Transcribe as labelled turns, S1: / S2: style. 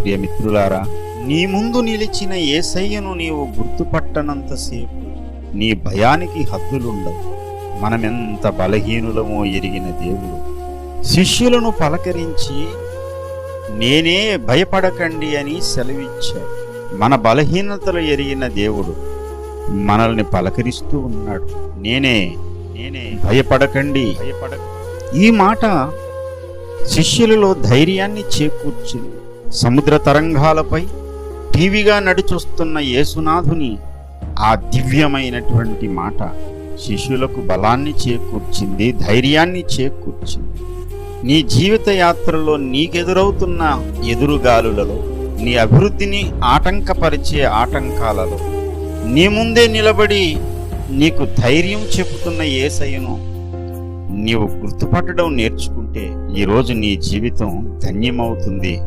S1: ప్రియమిత్రులారా నీ ముందు నిలిచిన ఏసయ్యను నీవు గుర్తుపట్టనంతసేపు నీ భయానికి హద్దులుండవు. మనమెంత బలహీనులమో ఎరిగిన దేవుడు. శిష్యులను పలకరించి నేనే భయపడకండి అని సెలవిచ్చాడు. మన బలహీనతలు ఎరిగిన దేవుడు మనల్ని పలకరిస్తూ ఉన్నాడు. నేనే నేనే భయపడకండి. భయపడ ఈ మాట శిష్యులలో ధైర్యాన్ని చేకూర్చింది. సముద్ర తరంగాలపై టీవీగా నడిచొస్తున్న యేసునాథుని ఆ దివ్యమైనటువంటి మాట శిష్యులకు బలాన్ని చేకూర్చింది ధైర్యాన్ని చేకూర్చింది. నీ జీవిత యాత్రలో నీకెదురవుతున్న ఎదురుగాలులలో నీ అభివృద్ధిని ఆటంకపరిచే ఆటంకాలలో నీ ముందే నిలబడి నీకు ధైర్యం చెబుతున్న ఏసయ్యను నీవు గుర్తుపట్టడం నేర్చుకుంటే ఈరోజు నీ జీవితం ధన్యమవుతుంది.